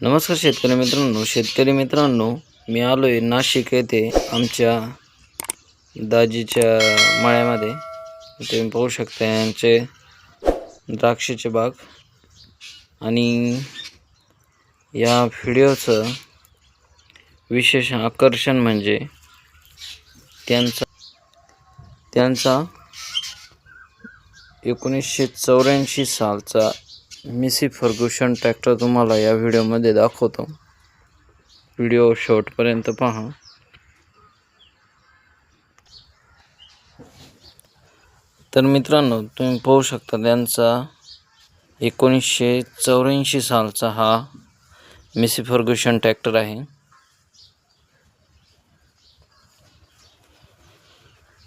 नमस्कार शेतकरी मित्रांनो शेतकरी मित्रांनो मी आलो आहे नाशिक येथे आमच्या दाजीच्या मळ्यामध्ये. तुम्ही पाहू शकता यांचे द्राक्षाचे बाग. आणि या व्हिडिओचं विशेष आकर्षण म्हणजे त्यांचा त्यांचा एकोणीसशे चौऱ्याऐंशी सालचा मिसी फर्ग्युशन ट्रॅक्टर तुम्हाला या व्हिडिओमध्ये दाखवतो. व्हिडिओ शेवटपर्यंत पहा. तर मित्रांनो तुम्ही पाहू शकता त्यांचा एकोणीसशे चौऱ्याऐंशी सालचा हा मिसी फर्ग्युशन ट्रॅक्टर आहे.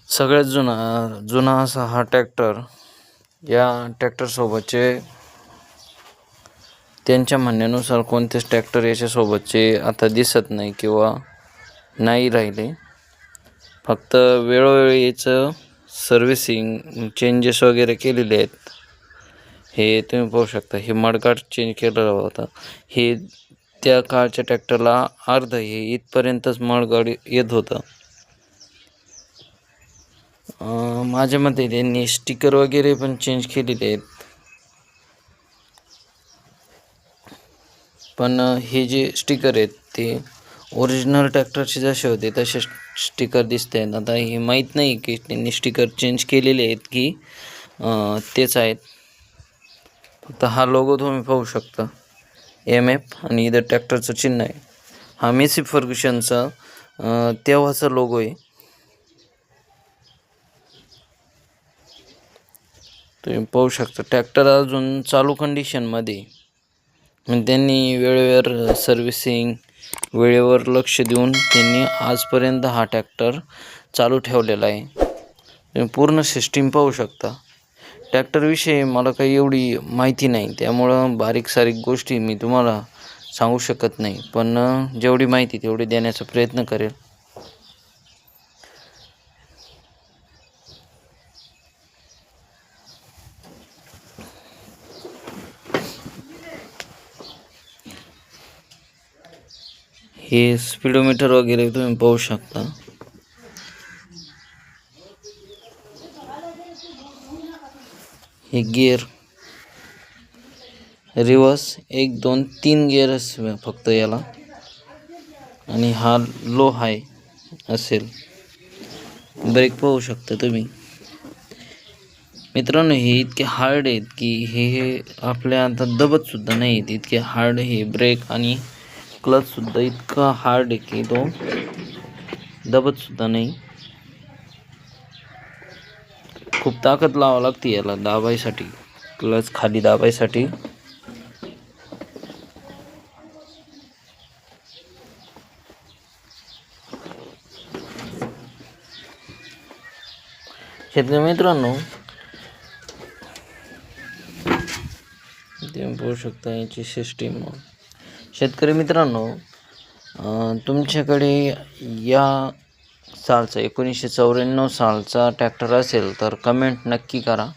सगळ्यात जुना जुना असा हा ट्रॅक्टर या ट्रॅक्टरसोबतचे त्यांच्या म्हणण्यानुसार कोणतेच ट्रॅक्टर याच्यासोबतचे आता दिसत नाही किंवा नाही राहिले. फक्त वेळोवेळी याचं सर्व्हिसिंग चेंजेस वगैरे केलेले आहेत. हे तुम्ही पाहू शकता. हे मडगाड चेंज केलेला होता. हे त्या काळच्या ट्रॅक्टरला अर्ध हे इथपर्यंतच मडगाड येत होतं. माझ्या मते त्यांनी स्टिकर वगैरे पण चेंज केलेले आहेत. पण हे जे स्टिकर आहेत ते ओरिजिनल ट्रॅक्टरचे जसे होते तसे स्टिकर दिसत आहेत. आता हे माहीत नाही की त्यांनी स्टिकर चेंज केलेले आहेत की तेच आहेत. फक्त हा लोगो तुम्ही पाहू शकता. एम एफ आणि इथं ट्रॅक्टरचं चिन्ह आहे. हा मेसी फर्ग्युशनचा तेव्हाचा लोगो आहे. तुम्ही पाहू शकता ट्रॅक्टर अजून चालू कंडिशनमध्ये मग त्यांनी वेळेवर सर्व्हिसिंग वेळेवर लक्ष देऊन त्यांनी आजपर्यंत हा टॅक्टर चालू ठेवलेला आहे. तुम्ही पूर्ण सिस्टीम पाहू शकता. टॅक्टरविषयी मला काही एवढी माहिती नाही. त्यामुळं बारीक सारीक गोष्टी मी तुम्हाला सांगू शकत नाही. पण जेवढी माहिती तेवढी देण्याचा प्रयत्न करेल. हे स्पीडोमीटर वगैरे तुम्ही पाहू शकता. हे गिअर. रिवर्स एक दोन तीन गिअरच फक्त याला. आणि हा लो हाय असेल. ब्रेक पाहू शकता तुम्ही. मित्रांनो हे इतके हार्ड आहेत की हे हे आपल्या आता दबत सुद्धा नाही आहेत इतके हार्ड हे ब्रेक आणि क्लचसुद्धा इतका हार्ड आहे की तो दबतसुद्धा नाही. खूप ताकद लावावं लागते याला दाबायसाठी. क्लच खाली दाबायसाठी. शेतकरी मित्रांनो तुम्ही पाहू शकता याची सिस्टीम शेतकरी मित्रांनो तुमच्याकडे या सालचा एकोणीसशे चौऱ्याण्णव सालचा ट्रॅक्टर असेल तर कमेंट नक्की करा.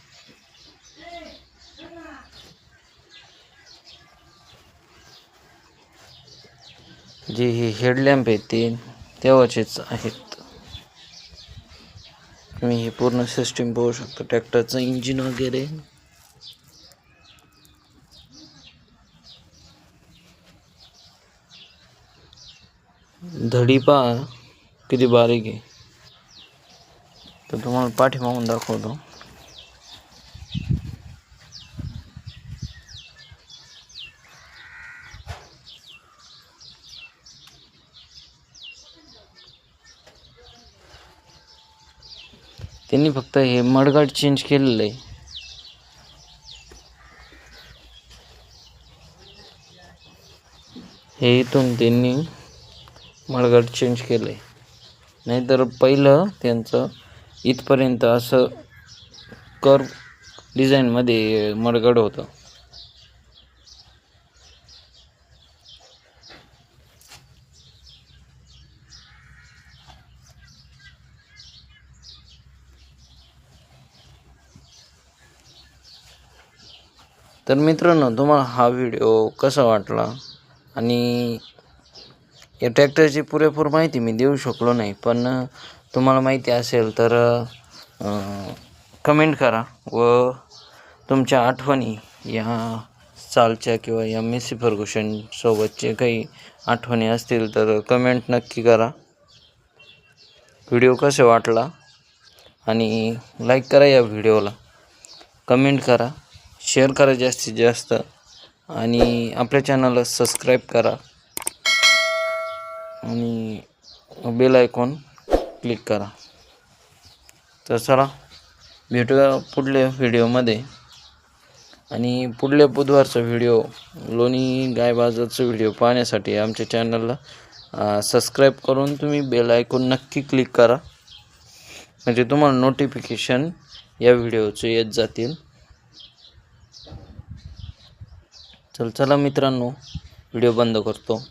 जे हे हेडलॅम्प आहेत ते तेव्हाचेच आहेत. तुम्ही हे पूर्ण सिस्टीम पाहू शकता. ट्रॅक्टरचं इंजिन वगैरे. धडी पहा किती बारीक। आहे तर तुम्हाला पाठीमागून दाखवतो. त्यांनी फक्त हे मडगाड चेंज केलेलं आहे. हे इथून त्यांनी मडगाड चेंज केलं आहे नाहीतर पहिलं त्यांचं इथपर्यंत असं कर डिझाईनमध्ये मळगड होतं. तर मित्रांनो तुम्हाला हा व्हिडिओ कसा वाटला? आणि या ट्रॅक्टरची पुरेपूर माहिती मी देऊ शकलो नाही पण तुम्हाला माहिती असेल तर कमेंट करा व तुमच्या आठवणी या चालच्या किंवा या मेसी फर्गुशनसोबतचे काही आठवणी असतील तर कमेंट नक्की करा. व्हिडिओ कसे वाटला आणि लाईक करा या व्हिडिओला कमेंट करा शेअर करा जास्तीत जास्त आणि आपल्या चॅनलला सबस्क्राईब करा. आणि बेल आयकॉन क्लिक करा. तर चला भेटूया पुढल्या व्हिडिओमध्ये. आणि पुढल्या बुधवारचा व्हिडिओ लोणी गायबाजाचा व्हिडिओ पाहण्यासाठी आमच्या चॅनलला सबस्क्राईब करून तुम्ही बेल आयकॉन नक्की क्लिक करा. म्हणजे तुम्हाला नोटिफिकेशन या व्हिडिओचे येत जातील. चल चला मित्रांनो व्हिडिओ बंद करतो.